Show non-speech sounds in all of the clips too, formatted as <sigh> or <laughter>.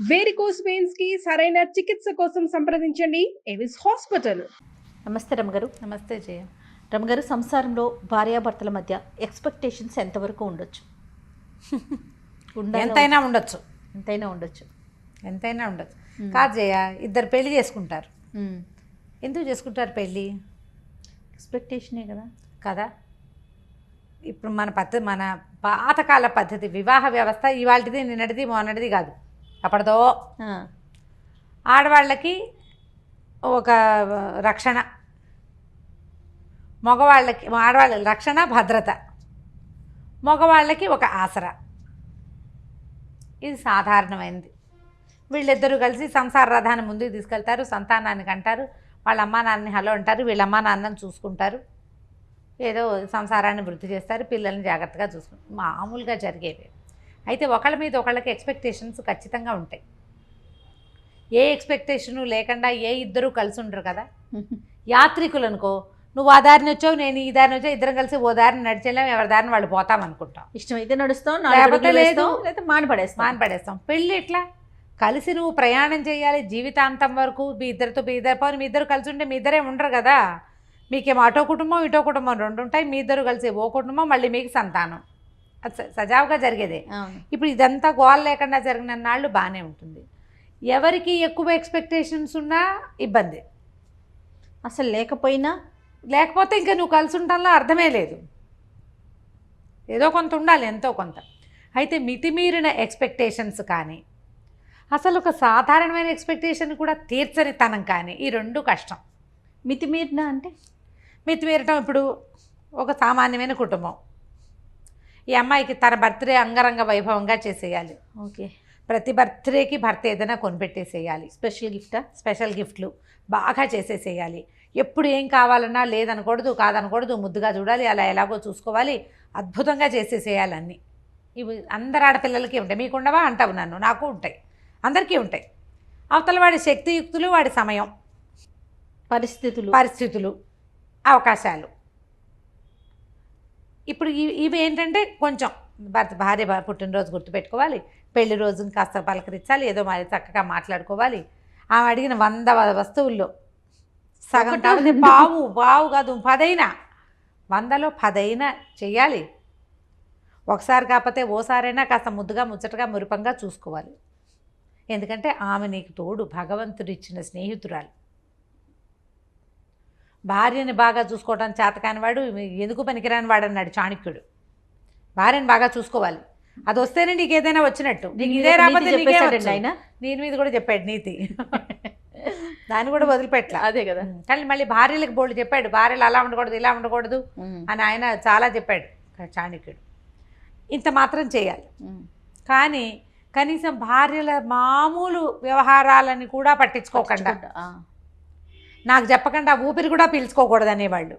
Varicose వెయిన్స్కి సరైన చికిత్స కోసం సంప్రదించండి. ఎవిస్ హాస్పిటల్ నమస్తే రమగారు. నమస్తే జయ. రమగారు సంసారంలో భార్యాభర్తల మధ్య ఎక్స్పెక్టేషన్స్ ఎంతవరకు <laughs> ఉండొచ్చు? ఎంతైనా ఉండొచ్చు? ఎంతైనా ఉండొచ్చు. ఎంతైనా ఉండొచ్చు. కాదు జయ ఇద్దరు పెళ్ళి చేసుకుంటారు. ఎందుకు చేసుకుంటారు పెళ్ళి ఎక్స్పెక్టేషనే కదా? కదా. ఇప్పుడు మన పద్ధతి మన పాతకాల పద్ధతి వివాహ వ్యవస్థ ఇవాళది నిన్నటిది మొన్నటిది కాదు. అప్పటిదో ఆ, ఆడవాళ్ళకి ఒక రక్షణ మగవాళ్ళకి ఆడవాళ్ళ రక్షణ భద్రత మగవాళ్ళకి ఒక ఆసరా. ఇది సాధారణమైనది వీళ్ళిద్దరూ కలిసి సంసార రథాన్ని ముందుకు తీసుకెళ్తారు సంతానానికి అంటారు వాళ్ళ అమ్మా నాన్నని హలో అంటారు వీళ్ళ అమ్మా నాన్నని చూసుకుంటారు ఏదో సంసారాన్ని వృద్ధి చేస్తారు పిల్లల్ని జాగ్రత్తగా చూసుకుంటారు. మామూలుగా జరిగేవి. అయితే ఒకళ్ళ మీద ఒకళ్ళకి ఎక్స్పెక్టేషన్స్ ఖచ్చితంగా ఉంటాయి. ఏ ఎక్స్పెక్టేషను లేకుండా ఏ ఇద్దరు కలిసి ఉండరు కదా? <laughs> యాత్రికులు అనుకో నువ్వు ఆ దారిని వచ్చావు నేను ఈ దారిని వచ్చావు ఇద్దరం కలిసి ఓ దారిని నడిచేలాం ఎవరి దారిని వాళ్ళు పోతాం అనుకుంటాం. ఇష్టమైతే నడుస్తాం లేకపోతే లేదు. లేదు లేకపోతే మాని పడేస్తాం మాని పడేస్తాం పెళ్ళి ఎట్లా? కలిసి నువ్వు ప్రయాణం చేయాలి జీవితాంతం వరకు మీ ఇద్దరితో మీ ఇద్దరు పోనీ మీ ఇద్దరు కలిసి ఉంటే మీ ఇద్దరే ఉండరు కదా? మీకేమో అటో కుటుంబం ఇటో కుటుంబం రెండు ఉంటాయి మీ ఇద్దరు కలిసి ఓ కుటుంబం మళ్ళీ మీకు సంతానం. అది సజావుగా జరిగేదే. ఇప్పుడు ఇదంతా గోల్ లేకుండా జరిగిన నాళ్ళు బాగానే ఉంటుంది. ఎవరికి ఎక్కువ ఎక్స్పెక్టేషన్స్ ఉన్నా ఇబ్బంది. అసలు లేకపోయినా? లేకపోతే ఇంకా నువ్వు కలిసి ఉండటంలో అర్థమే లేదు. ఏదో కొంత ఉండాలి ఎంతో కొంత. అయితే మితిమీరిన ఎక్స్పెక్టేషన్స్ కానీ అసలు ఒక సాధారణమైన ఎక్స్పెక్టేషన్ కూడా తీర్చని తనం కానీ ఈ రెండు కష్టం. మితిమీరిన అంటే? మితిమీరటం ఇప్పుడు ఒక సామాన్యమైన కుటుంబం. ఈ అమ్మాయికి తన బర్త్డే అంగరంగ వైభవంగా చేసేయాలి. ఓకే. ప్రతి బర్త్డేకి భర్త ఏదైనా కొనిపెట్టేసేయాలి. స్పెషల్ గిఫ్టా? స్పెషల్ గిఫ్ట్లు బాగా చేసేసేయాలి. ఎప్పుడు ఏం కావాలన్నా లేదనకూడదు కాదనకూడదు ముద్దుగా చూడాలి అలా ఎలాగో చూసుకోవాలి అద్భుతంగా చేసేసేయాలి అన్నీ. ఇవి అందరు ఆడపిల్లలకి ఉంటాయి. మీకు ఉండవా? అంటావు నన్ను. నాకు ఉంటాయి. అందరికీ ఉంటాయి. అవతల వాడి శక్తియుక్తులు వాడి సమయం పరిస్థితులు. పరిస్థితులు అవకాశాలు. ఇప్పుడు ఇవి ఇవి ఏంటంటే కొంచెం భర్త భార్య పుట్టినరోజు గుర్తుపెట్టుకోవాలి. పెళ్ళి రోజుని కాస్త పలకరించాలి. ఏదో మరి చక్కగా మాట్లాడుకోవాలి. ఆమె అడిగిన వంద వస్తువుల్లో సగం పావు పావు కాదు పదైనా. వందలో పదైనా చెయ్యాలి. ఒకసారి కాకపోతే ఓసారైనా కాస్త ముద్దుగా ముచ్చటగా మురిపంగా చూసుకోవాలి. ఎందుకంటే ఆమె నీకు తోడు భగవంతుడు ఇచ్చిన స్నేహితురాలు. భార్యని బాగా చూసుకోవడం చేతకాని వాడు ఎందుకు పనికిరాని వాడు అన్నాడు చాణక్యుడు. భార్యని బాగా చూసుకోవాలి. అది వస్తేనే నీకు ఏదైనా వచ్చినట్టు. నీకు ఇదే రాకపోతే. ఆయన. దీని మీద కూడా చెప్పాడు నీతి. <laughs> దాన్ని కూడా వదిలిపెట్టలా. అదే కదా. కానీ మళ్ళీ భార్యలకు బోల్డ్ చెప్పాడు. భార్యలు అలా ఉండకూడదు ఇలా ఉండకూడదు అని ఆయన చాలా చెప్పాడు చాణక్యుడు. ఇంత మాత్రం చేయాలి. కానీ కనీసం భార్యల మామూలు వ్యవహారాలని కూడా పట్టించుకోకుండా. నాకు చెప్పకుండా ఊపిరి కూడా పీల్చుకోకూడదు అనేవాళ్ళు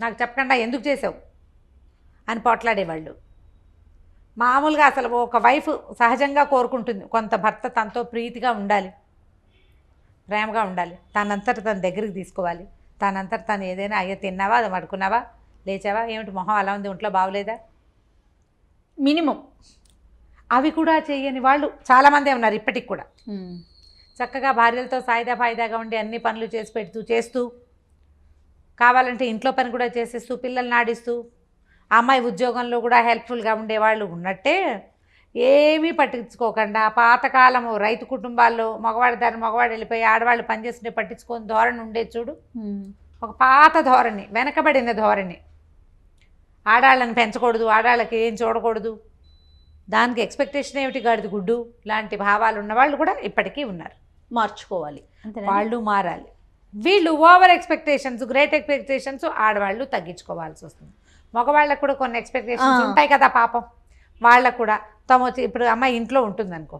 నాకు చెప్పకుండా ఎందుకు చేసావు అని పోట్లాడేవాళ్ళు. మామూలుగా అసలు ఒక వైఫ్ సహజంగా కోరుకుంటుంది. కొంత భర్త తనతో ప్రీతిగా ఉండాలి. ప్రేమగా ఉండాలి. తనంతట తన దగ్గరికి తీసుకోవాలి. తనంతట తను ఏదైనా అయ్యో తిన్నావా? అది పడుకున్నావా? లేచావా? ఏమిటి మొహం అలా ఉంది? ఒంట్లో బాగోలేదా? మినిమం. అవి కూడా చేయని వాళ్ళు చాలామందే ఉన్నారు ఇప్పటికి కూడా. చక్కగా భార్యలతో సాయిదా ఫాయిదాగా ఉండి అన్ని పనులు చేసి పెడుతూ చేస్తూ కావాలంటే ఇంట్లో పని కూడా చేసేస్తూ పిల్లల్ని ఆడిస్తూ అమ్మాయి ఉద్యోగంలో కూడా హెల్ప్ఫుల్గా ఉండేవాళ్ళు ఉన్నట్టే ఏమీ పట్టించుకోకుండా పాతకాలము రైతు కుటుంబాల్లో మగవాడి దారి మగవాడు వెళ్ళిపోయి ఆడవాళ్ళు పనిచేస్తుంటే పట్టించుకొని ధోరణి ఉండేది చూడు. ఒక పాత ధోరణి వెనకబడిన ధోరణి. ఆడాళ్ళని పెంచకూడదు ఆడాళ్ళకి ఏం చూడకూడదు. దానికి ఎక్స్పెక్టేషన్ ఏమిటి గాడిది గుడ్డు? లాంటి భావాలు ఉన్నవాళ్ళు కూడా ఇప్పటికీ ఉన్నారు. మార్చుకోవాలి. వాళ్ళు మారాలి. వీళ్ళు ఓవర్ ఎక్స్పెక్టేషన్స్ గ్రేట్ ఎక్స్పెక్టేషన్స్ ఆడవాళ్ళు తగ్గించుకోవాల్సి వస్తుంది. మగవాళ్ళకు కూడా కొన్ని ఎక్స్పెక్టేషన్స్. ఉంటాయి కదా పాపం. వాళ్ళకు కూడా తమ వచ్చి ఇప్పుడు అమ్మాయి ఇంట్లో ఉంటుంది అనుకో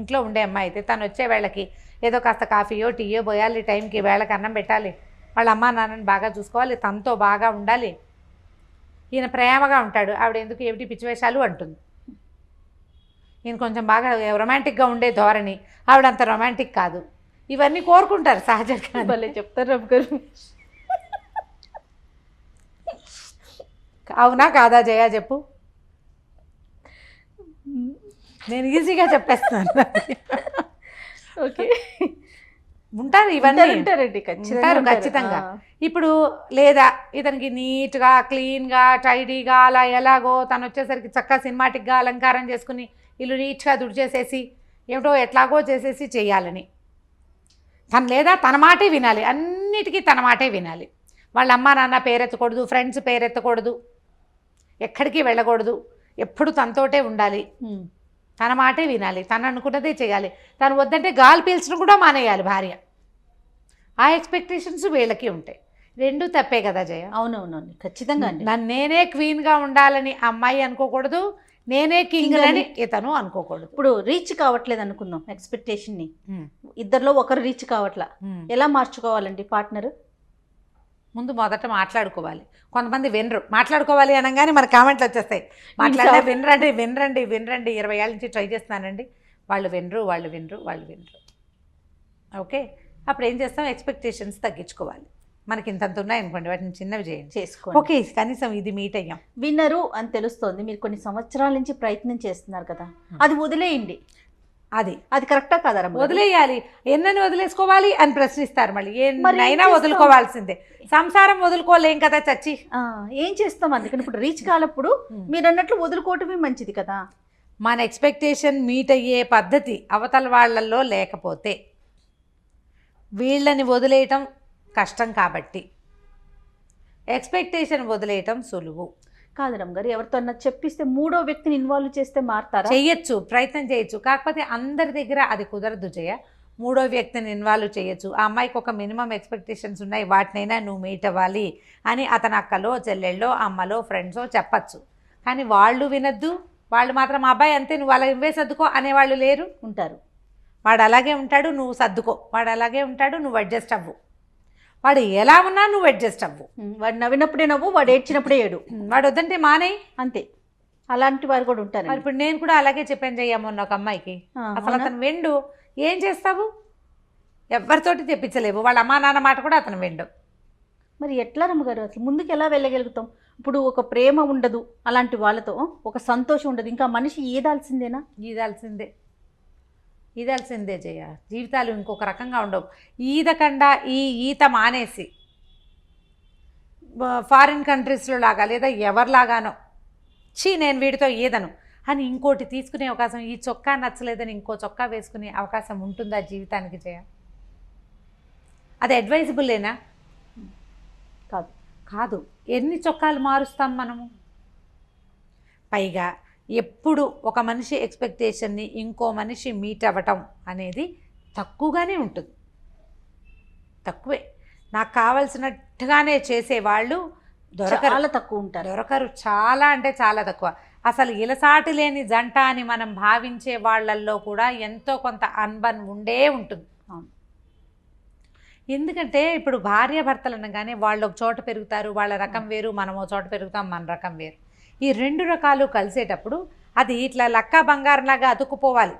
ఇంట్లో ఉండే అమ్మాయి అయితే తను వచ్చే వేళకి ఏదో కాస్త కాఫీయో టీయో పోయాలి టైంకి వేళకి అన్నం పెట్టాలి. వాళ్ళ అమ్మా నాన్నని బాగా చూసుకోవాలి తనతో బాగా ఉండాలి. ఈయన ప్రేమగా ఉంటాడు. ఆవిడ ఎందుకు ఏమిటి పిచ్చివేషాలు అంటుంది. ఈయన కొంచెం బాగా రొమాంటిక్గా ఉండే ధోరణి. ఆవిడ అంత రొమాంటిక్ కాదు. ఇవన్నీ కోరుకుంటారు సహజంగా భలే చెప్తారు రవి గారు. అవునా కాదా జయ చెప్పు? నేను ఈజీగా చెప్పేస్తాను. ఓకే. ఉంటారు ఇవన్నీ. ఉంటారండి ఖచ్చితంగా ఉంటారు. ఖచ్చితంగా. ఇప్పుడు లేదా ఇతనికి నీట్గా క్లీన్గా టైడీగా అలా ఎలాగో తను వచ్చేసరికి చక్కగా సినిమాటిక్గా అలంకారం చేసుకుని ఇల్లు నీట్గా దుడిచేసేసి ఏమిటో ఎట్లాగో చేసేసి చేయాలని. తను లేదా తన మాటే వినాలి అన్నిటికీ తన మాటే వినాలి. వాళ్ళ అమ్మ నాన్న పేరెత్తకూడదు ఫ్రెండ్స్ పేరెత్తకూడదు ఎక్కడికి వెళ్ళకూడదు ఎప్పుడు తనతోటే ఉండాలి. తన మాటే వినాలి తను అనుకున్నదే చేయాలి. తను వద్దంటే గాలి పీల్చడం కూడా మానేయాలి భార్య. ఆ ఎక్స్పెక్టేషన్స్ వీళ్ళకి ఉంటాయి. రెండు తప్పే కదా జయ? అవునవునండి ఖచ్చితంగా నన్ను నేనే క్వీన్గా ఉండాలని అమ్మాయి అనుకోకూడదు నేనే కింగ్ అని. ఇతను అనుకోకూడదు. ఇప్పుడు రీచ్ కావట్లేదు అనుకుందాం ఎక్స్పెక్టేషన్ని. ఇద్దరిలో ఒకరు రీచ్ కావట్లా. ఎలా మార్చుకోవాలండి పార్ట్నర్ ముందు మొదట మాట్లాడుకోవాలి. కొంతమంది వినరు. మాట్లాడుకోవాలి అనగానే మన కామెంట్లు వచ్చేస్తాయి. మాట్లాడే వినరండి వినరండి వినరండి. ఇరవై ఏళ్ళ నుంచి ట్రై చేస్తున్నానండి. వాళ్ళు వినరు వాళ్ళు వినరు వాళ్ళు వినరు. ఓకే అప్పుడు ఏం చేస్తాం? ఎక్స్పెక్టేషన్స్ తగ్గించుకోవాలి. మనకి ఇంతంత ఉన్నాయనుకోండి వాటిని చిన్నవి చేయండి. చేసుకోండి. ఓకే కనీసం ఇది మీట్ అయ్యాం. విన్నరు అని తెలుస్తోంది మీరు కొన్ని సంవత్సరాల నుంచి ప్రయత్నం చేస్తున్నారు కదా. అది వదిలేయండి. అది. అది కరెక్టా కాదా? వదిలేయాలి. ఎన్నని వదిలేసుకోవాలి అని ప్రశ్నిస్తారు మళ్ళీ. మరి ఏం ఎన్నైనా చేస్తాం? వదులుకోవాల్సిందే. సంసారం వదులుకోలేం కదా చచ్చి. ఏం చేస్తాం అందుకని ఇప్పుడు రీచ్ కాలప్పుడు మీరు అన్నట్లు వదులుకోవటమే మంచిది కదా. మన ఎక్స్పెక్టేషన్ మీట్ అయ్యే పద్ధతి అవతల వాళ్ళల్లో లేకపోతే వీళ్ళని వదిలేయటం కష్టం కాబట్టి. ఎక్స్పెక్టేషన్ వదిలేయటం సులువు. కాదు రమ్ గారు ఎవరితో చెప్పిస్తే మూడో వ్యక్తిని ఇన్వాల్వ్ చేస్తే మారతారా? చెయ్యొచ్చు ప్రయత్నం చేయొచ్చు కాకపోతే అందరి దగ్గర అది కుదరదు జయ. మూడో వ్యక్తిని ఇన్వాల్వ్ చేయొచ్చు ఆ అమ్మాయికి ఒక మినిమం ఎక్స్పెక్టేషన్స్ ఉన్నాయి వాటినైనా నువ్వు మీట్ అవ్వాలి అని అతని అక్కలో చెల్లెళ్ళో అమ్మలో ఫ్రెండ్సో చెప్పచ్చు. కానీ వాళ్ళు వినొద్దు వాళ్ళు మాత్రం "మా అబ్బాయి అంతే నువ్వు అలా ఇవ్వే సర్దుకో అనేవాళ్ళు లేరు. ఉంటారు. వాడు అలాగే ఉంటాడు నువ్వు సర్దుకో. వాడు అలాగే ఉంటాడు నువ్వు అడ్జస్ట్ అవ్వు. వాడు ఎలా ఉన్నా నువ్వు అడ్జస్ట్ అవ్వు. వాడు నవ్వినప్పుడే నవ్వు వాడు ఏడ్చినప్పుడే ఏడు. వాడు వద్దంటే మానేయి అంతే. అలాంటి వారు కూడా ఉంటారు మరి ఇప్పుడు నేను కూడా అలాగే చెప్పాను చెయ్యమ్మన్న ఒక అమ్మాయికి. అసలు అతను వెండు. ఏం చేస్తావు? ఎవరితోటి తెప్పించలేవు. వాళ్ళ అమ్మా నాన్న మాట కూడా అతను వెండు. మరి ఎట్లా రమ్మగారు? అసలు ముందుకు ఎలా వెళ్ళగలుగుతాం? ఇప్పుడు ఒక ప్రేమ ఉండదు అలాంటి వాళ్ళతో ఒక సంతోషం ఉండదు. ఇంకా మనిషి ఈదాల్సిందేనా? ఈదాల్సిందే. ఈదాల్సిందే జయ. జీవితాలు ఇంకొక రకంగా ఉండవు. ఈదకుండా ఈ ఈత మానేసి ఫారిన్ కంట్రీస్లో లాగా లేదా ఎవరిలాగానో చీ నేను వీడితో ఈదను అని ఇంకోటి తీసుకునే అవకాశం ఈ చొక్కా నచ్చలేదని ఇంకో చొక్కా వేసుకునే అవకాశం ఉంటుందా జీవితానికి జయ? అది అడ్వైజబుల్లేనా కాదు. కాదు. ఎన్ని చొక్కాలు మారుస్తాం మనము? పైగా ఎప్పుడు ఒక మనిషి ఎక్స్పెక్టేషన్ని ఇంకో మనిషి మీట్ అవ్వటం అనేది తక్కువగానే ఉంటుంది. తక్కువే. నాకు కావలసినట్టుగానే చేసేవాళ్ళు దొరకరు. చాలా తక్కువ ఉంటారు. దొరకరు. చాలా అంటే చాలా తక్కువ. అసలు ఇలసాటి లేని జంట అని మనం భావించే వాళ్ళల్లో కూడా ఎంతో కొంత అన్బన్ ఉండే ఉంటుంది. ఎందుకంటే ఇప్పుడు భార్య భర్తలు అనగానే వాళ్ళు ఒక చోట పెరుగుతారు వాళ్ళ రకం వేరు మనం ఒక చోట పెరుగుతాం మన రకం వేరు. ఈ రెండు రకాలు కలిసేటప్పుడు అది ఇట్లా లక్క బంగారంలాగా అతుక్కుపోవాలి.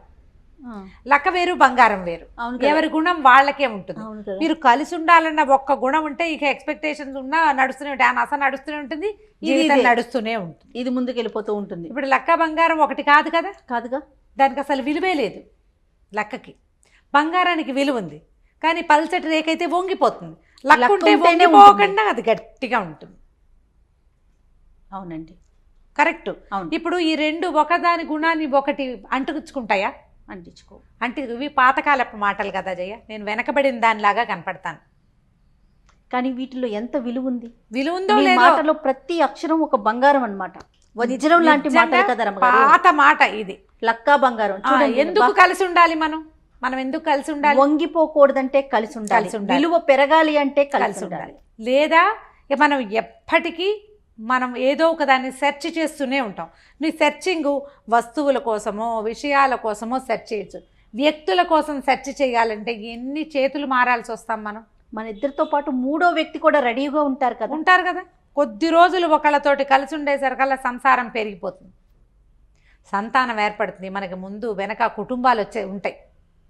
ఆ, లక్క వేరు బంగారం వేరు. ఎవరి గుణం వాళ్ళకే ఉంటుంది. మీరు కలిసి ఉండాలన్న ఒక్క గుణం ఉంటే ఇక ఎక్స్పెక్టేషన్స్ ఉన్నా నడుస్తూనే ఉంటాయి. ఆ నస నడుస్తూనే ఉంటుంది జీవితం. నడుస్తూనే ఉంటుంది. ఇది ముందుకు వెళ్ళిపోతూ ఉంటుంది. ఇప్పుడు లక్క బంగారం ఒకటి కాదు కదా? కాదుగా? దానికి అసలు విలువే లేదు లక్కకి. బంగారానికి విలువ ఉంది. కానీ పల్చటి రేఖ అయితే వంగిపోతుంది. లక్క ఉంటే వంగిపోకుండా అది గట్టిగా ఉంటుంది. అవునండి. కరెక్ట్. ఇప్పుడు ఈ రెండు ఒకదాని గుణాన్ని ఒకటి అంటుకుచ్చుకుంటాయా అంటించుకో. అంటే ఇవి పాతకాలపు మాటలు కదా జయ్య నేను వెనకబడిన దానిలాగా కనపడతాను. కానీ వీటిలో ఎంత విలువ ఉంది? విలువ ఉందో మాటలో ప్రతి అక్షరం ఒక బంగారం అన్నమాట. వజ్రం లాంటి మాటలు కదా పాత మాట ఇది. లక్కా బంగారం. ఎందుకు కలిసి ఉండాలి మనం? మనం ఎందుకు కలిసి ఉండాలి? వంగిపోకూడదంటే కలిసి ఉండాలి. విలువ పెరగాలి అంటే కలిసి ఉండాలి. లేదా మనం ఎప్పటికీ మనం ఏదో ఒక దాన్ని సెర్చ్ చేస్తూనే ఉంటాం. నీ సెర్చింగ్ వస్తువుల కోసమో విషయాల కోసమో సెర్చ్ చేయొచ్చు. వ్యక్తుల కోసం సెర్చ్ చేయాలంటే ఎన్ని చేతులు మారాల్సి వస్తాం మనం? మన ఇద్దరితో పాటు మూడో వ్యక్తి కూడా రెడీగా ఉంటారు కదా. ఉంటారు కదా. కొద్ది రోజులు ఒకళ్ళతోటి కలిసి ఉండేసరికల్లా సంసారం పెరిగిపోతుంది. సంతానం ఏర్పడుతుంది. మనకి ముందు వెనక కుటుంబాలు వచ్చే ఉంటాయి.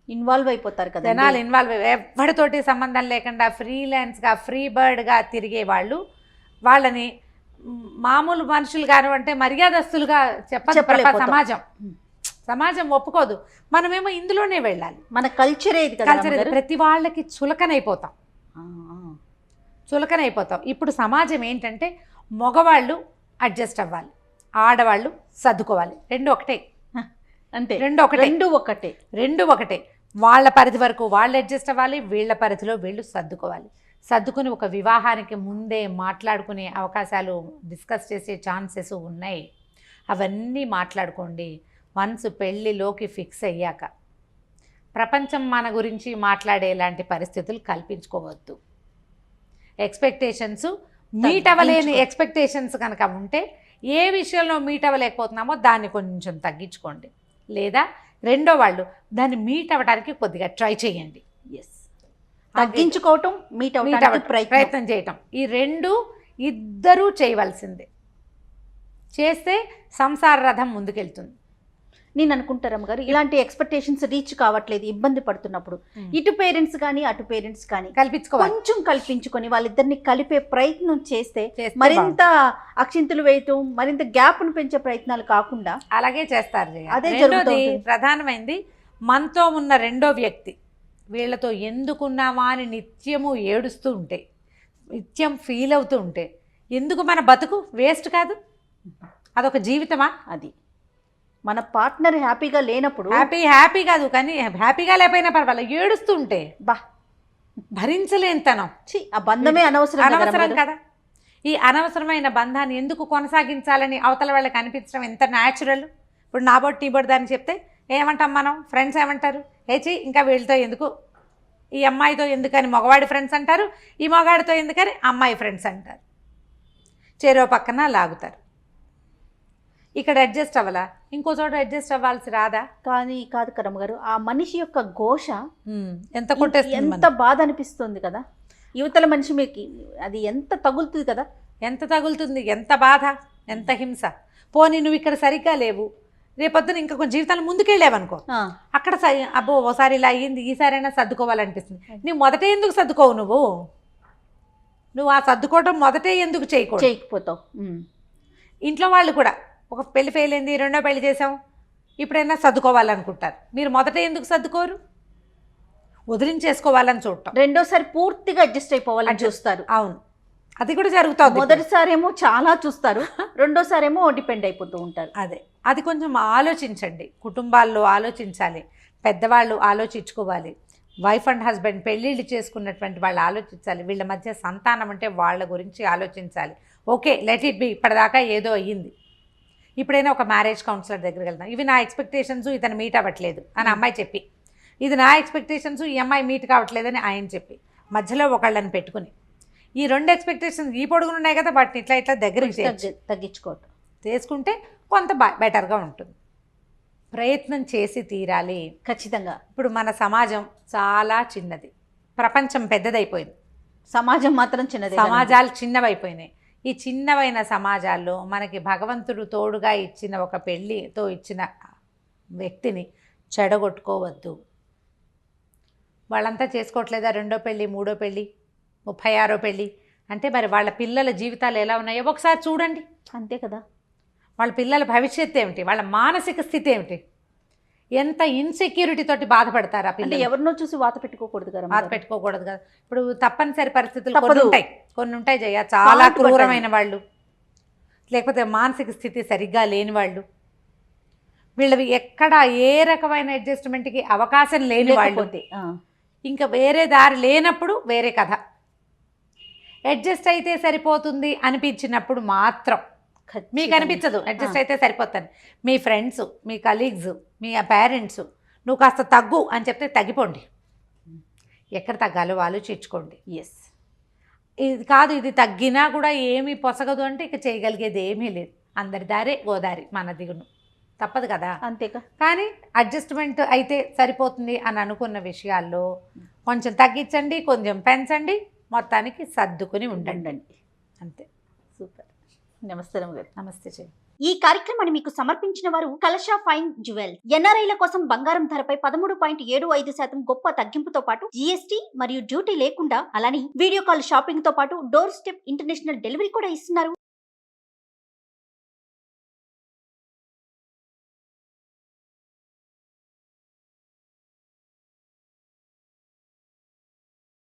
ఇన్వాల్వ్ అయిపోతారు కదా. జనాలు ఇన్వాల్వ్ ఎవరితోటి సంబంధం లేకుండా ఫ్రీలాన్స్గా ఫ్రీ బర్డ్గా తిరిగే వాళ్ళు వాళ్ళని మామూలు మనుషులు కానివంటే మర్యాదస్తులుగా చెప్పలేకపోతాం. సమాజం. సమాజం ఒప్పుకోదు. మనమేమో ఇందులోనే వెళ్ళాలి. మన కల్చరే కదా కల్చర్ అమ్మగారు? ప్రతి వాళ్ళకి చులకనైపోతాం. చులకనైపోతాం. ఇప్పుడు సమాజం ఏంటంటే మగవాళ్ళు అడ్జస్ట్ అవ్వాలి. ఆడవాళ్ళు సర్దుకోవాలి. రెండు ఒకటే. అంతే. రెండు ఒకటే. రెండు ఒకటే. రెండు ఒకటే. వాళ్ళ పరిధి వరకు వాళ్ళు అడ్జస్ట్ అవ్వాలి వీళ్ళ పరిధిలో వీళ్ళు సర్దుకోవాలి. సర్దుకుని ఒక వివాహానికి ముందే మాట్లాడుకునే అవకాశాలు డిస్కస్ చేసే ఛాన్సెస్ ఉన్నాయి. అవన్నీ మాట్లాడుకోండి. వన్స్ పెళ్ళిలోకి ఫిక్స్ అయ్యాక. ప్రపంచం మన గురించి మాట్లాడేలాంటి పరిస్థితులు కల్పించుకోవద్దు. ఎక్స్పెక్టేషన్స్ మీట్ అవ్వలేని. ఎక్స్పెక్టేషన్స్ కనుక ఉంటే ఏ విషయంలో మీట్ అవ్వలేకపోతున్నామో దాన్ని కొంచెం తగ్గించుకోండి. లేదా రెండో వాళ్ళు దాన్ని మీట్ అవ్వడానికి కొద్దిగా ట్రై చేయండి. ఎస్ తగ్గించుకోవటం మీట్ అవ్వటం, ప్రయత్నం చేయటం. ఈ రెండు ఇద్దరూ చేయవలసిందే. చేస్తే సంసార రథం ముందుకెళ్తుంది. నేను అనుకుంటారమ్మ గారు ఇలాంటి ఎక్స్పెక్టేషన్స్ రీచ్ కావట్లేదు ఇబ్బంది పడుతున్నప్పుడు. ఇటు పేరెంట్స్ కానీ అటు పేరెంట్స్ కానీ కల్పించుకోవాలి. కొంచెం కల్పించుకొని వాళ్ళిద్దరిని కలిపే ప్రయత్నం చేస్తే మరింత అక్షింతలు వేయటం మరింత గ్యాప్ను పెంచే ప్రయత్నాలు కాకుండా అలాగే చేస్తారు. అదే జరుగుతోంది. ప్రధానమైంది మనతో ఉన్న రెండో వ్యక్తి. వీళ్ళతో ఎందుకున్నామా అని నిత్యము ఏడుస్తూ ఉంటే నిత్యం ఫీల్ అవుతూ ఉంటే ఎందుకు మన బతుకు వేస్ట్ కాదు? అదొక జీవితమా? అది. మన పార్ట్నర్ హ్యాపీగా లేనప్పుడు హ్యాపీ హ్యాపీ కాదు కానీ హ్యాపీగా లేకపోయినా పర్వాలేదు ఏడుస్తూ ఉంటే. బా. భరించలేనితనం. ఛీ, ఆ బంధమే అనవసరం అనవసరం? కదా. ఈ అనవసరమైన బంధాన్ని ఎందుకు కొనసాగించాలని అవతల వాళ్ళకి అనిపించడం ఎంత న్యాచురల్ ఇప్పుడు నా బొట్టు నీ బొట్టు దాన్ని చెప్తే ఏమంటాం మనం? ఫ్రెండ్స్ ఏమంటారు? ఏచి ఇంకా వీళ్ళతో ఎందుకు? ఈ అమ్మాయితో ఎందుకని మగవాడి ఫ్రెండ్స్ అంటారు? ఈ మగవాడితో ఎందుకని అమ్మాయి ఫ్రెండ్స్ అంటారు? చెరో పక్కన లాగుతారు. ఇక్కడ అడ్జస్ట్ అవ్వాలా? ఇంకో చోట అడ్జస్ట్ అవ్వాల్సి రాదా? కానీ కాదు కరమ్మ గారు ఆ మనిషి యొక్క ఘోష ఎంత కొట్టేస్తుంది ఎంత. బాధ అనిపిస్తుంది కదా? యువతల మనిషి మీకు అది ఎంత తగులుతుంది కదా? ఎంత తగులుతుంది? ఎంత బాధ? ఎంత హింస? పోనీ నువ్వు ఇక్కడ సరిగ్గా లేవు. రేపొద్దున ఇంకా కొంచెం జీవితాలు ముందుకెళ్ళావనుకో. అక్కడ సై- అబ్బో ఓసారి ఇలా అయ్యింది ఈసారైనా సర్దుకోవాలనిపిస్తుంది. నువ్వు మొదటే ఎందుకు సర్దుకోవు నువ్వు? నువ్వు ఆ సర్దుకోవటం మొదటే ఎందుకు చేయకూడదు? చేయకపోతావు. ఇంట్లో వాళ్ళు కూడా ఒక పెళ్ళి ఫెయిల్ అయింది రెండో పెళ్ళి చేసాం ఇప్పుడైనా సర్దుకోవాలనుకుంటారు. మీరు మొదట ఎందుకు సర్దుకోరు? వదిలించేసుకోవాలని చూడటం. రెండోసారి పూర్తిగా అడ్జస్ట్ అయిపోవాలని. చూస్తారు. అవును. అది కూడా జరుగుతుంది ఇప్పుడు. మొదటిసారేమో చాలా చూస్తారు రెండోసారేమో డిపెండ్ అయిపోతూ ఉంటారు. అదే. అది కొంచెం ఆలోచించండి. కుటుంబాల్లో ఆలోచించాలి. పెద్దవాళ్ళు ఆలోచించుకోవాలి. వైఫ్ అండ్ హస్బెండ్ పెళ్ళిళ్ళు చేసుకున్నటువంటి వాళ్ళు ఆలోచించాలి. వీళ్ళ మధ్య సంతానం అంటే వాళ్ళ గురించి ఆలోచించాలి. Okay let it be. ఇప్పటిదాకా ఏదో అయ్యింది. ఇప్పుడైనా ఒక మ్యారేజ్ కౌన్సిలర్ దగ్గరికి వెళ్తాం ఇవి నా ఎక్స్పెక్టేషన్స్ ఇతను మీట్ అవ్వట్లేదు అని అమ్మాయి చెప్పి. ఇది నా ఎక్స్పెక్టేషన్స్ ఈ అమ్మాయి మీట్ కావట్లేదని ఆయన చెప్పి. మధ్యలో ఒకళ్ళని పెట్టుకుని ఈ రెండు ఎక్స్పెక్టేషన్స్ ఈ పొడుగులు ఉన్నాయి కదా వాటిని ఇట్లా ఇట్లా దగ్గరికి తగ్గించుకోవటం. చేసుకుంటే కొంత బెటర్గా ఉంటుంది. ప్రయత్నం చేసి తీరాలి. ఖచ్చితంగా. ఇప్పుడు మన సమాజం చాలా చిన్నది. ప్రపంచం పెద్దదైపోయింది. సమాజం మాత్రం చిన్నది సమాజాలు చిన్నవైపోయినాయి. ఈ చిన్నవైన సమాజాల్లో మనకి భగవంతుడు తోడుగా ఇచ్చిన ఒక పెళ్ళితో ఇచ్చిన వ్యక్తిని చెడగొట్టుకోవద్దు. వాళ్ళంతా చేసుకోవట్లేదా రెండో పెళ్ళి మూడో పెళ్ళి? ముప్పై ఆరో పెళ్ళి. అంటే మరి వాళ్ళ పిల్లల జీవితాలు ఎలా ఉన్నాయో ఒకసారి చూడండి. అంతే కదా. వాళ్ళ పిల్లల భవిష్యత్తు ఏమిటి? వాళ్ళ మానసిక స్థితి ఏమిటి? ఎంత ఇన్సెక్యూరిటీ తోటి బాధపడతారు అంటే పిల్లలు? ఎవరినో చూసి వాత పెట్టుకోకూడదు కదా బాధ పెట్టుకోకూడదు కదా. ఇప్పుడు తప్పనిసరి పరిస్థితులు. కొన్ని ఉంటాయి. కొన్ని ఉంటాయి జయ. చాలా. క్రూరమైన వాళ్ళు. లేకపోతే మానసిక స్థితి సరిగ్గా లేని వాళ్ళు. వీళ్ళవి ఎక్కడ ఏ రకమైన అడ్జస్ట్మెంట్కి అవకాశం లేని వాళ్ళు. ఇంకా వేరే దారి లేనప్పుడు వేరే కథ. అడ్జస్ట్ అయితే సరిపోతుంది అనిపించినప్పుడు మాత్రం. మీకు. అనిపించదు అడ్జస్ట్ అయితే సరిపోతాను. మీ ఫ్రెండ్స్ మీ కలీగ్స్ మీ పేరెంట్స్ నువ్వు కాస్త తగ్గు అని చెప్తే తగ్గిపోండి. ఎక్కడ తగ్గాలో ఆలోచించుకోండి ఎస్ ఇది కాదు ఇది తగ్గినా కూడా ఏమీ పొసగదు అంటే ఇక చేయగలిగేది ఏమీ లేదు. అందరి దారే గోదారి మన దిగును. తప్పదు కదా? అంతేగా కానీ అడ్జస్ట్మెంట్ అయితే సరిపోతుంది అని అనుకున్న విషయాల్లో కొంచెం తగ్గించండి కొంచెం పెంచండి మొత్తానికి సర్దుకుని ఉండండి. అంతే. సూపర్. నమస్తే గారు నమస్తే చెయ్యి ఈ కార్యక్రమాన్ని మీకు సమర్పించిన వారు కలషా ఫైన్ జ్యువెల్. ఎన్ఆర్ఐల కోసం బంగారం ధరపై పదమూడు పాయింట్ ఏడు ఐదు శాతం గొప్ప తగ్గింపుతో పాటు జీఎస్టీ మరియు డ్యూటీ లేకుండా అలానే వీడియో కాల్ షాపింగ్తో పాటు డోర్ స్టెప్ ఇంటర్నేషనల్ డెలివరీ కూడా ఇస్తున్నారు.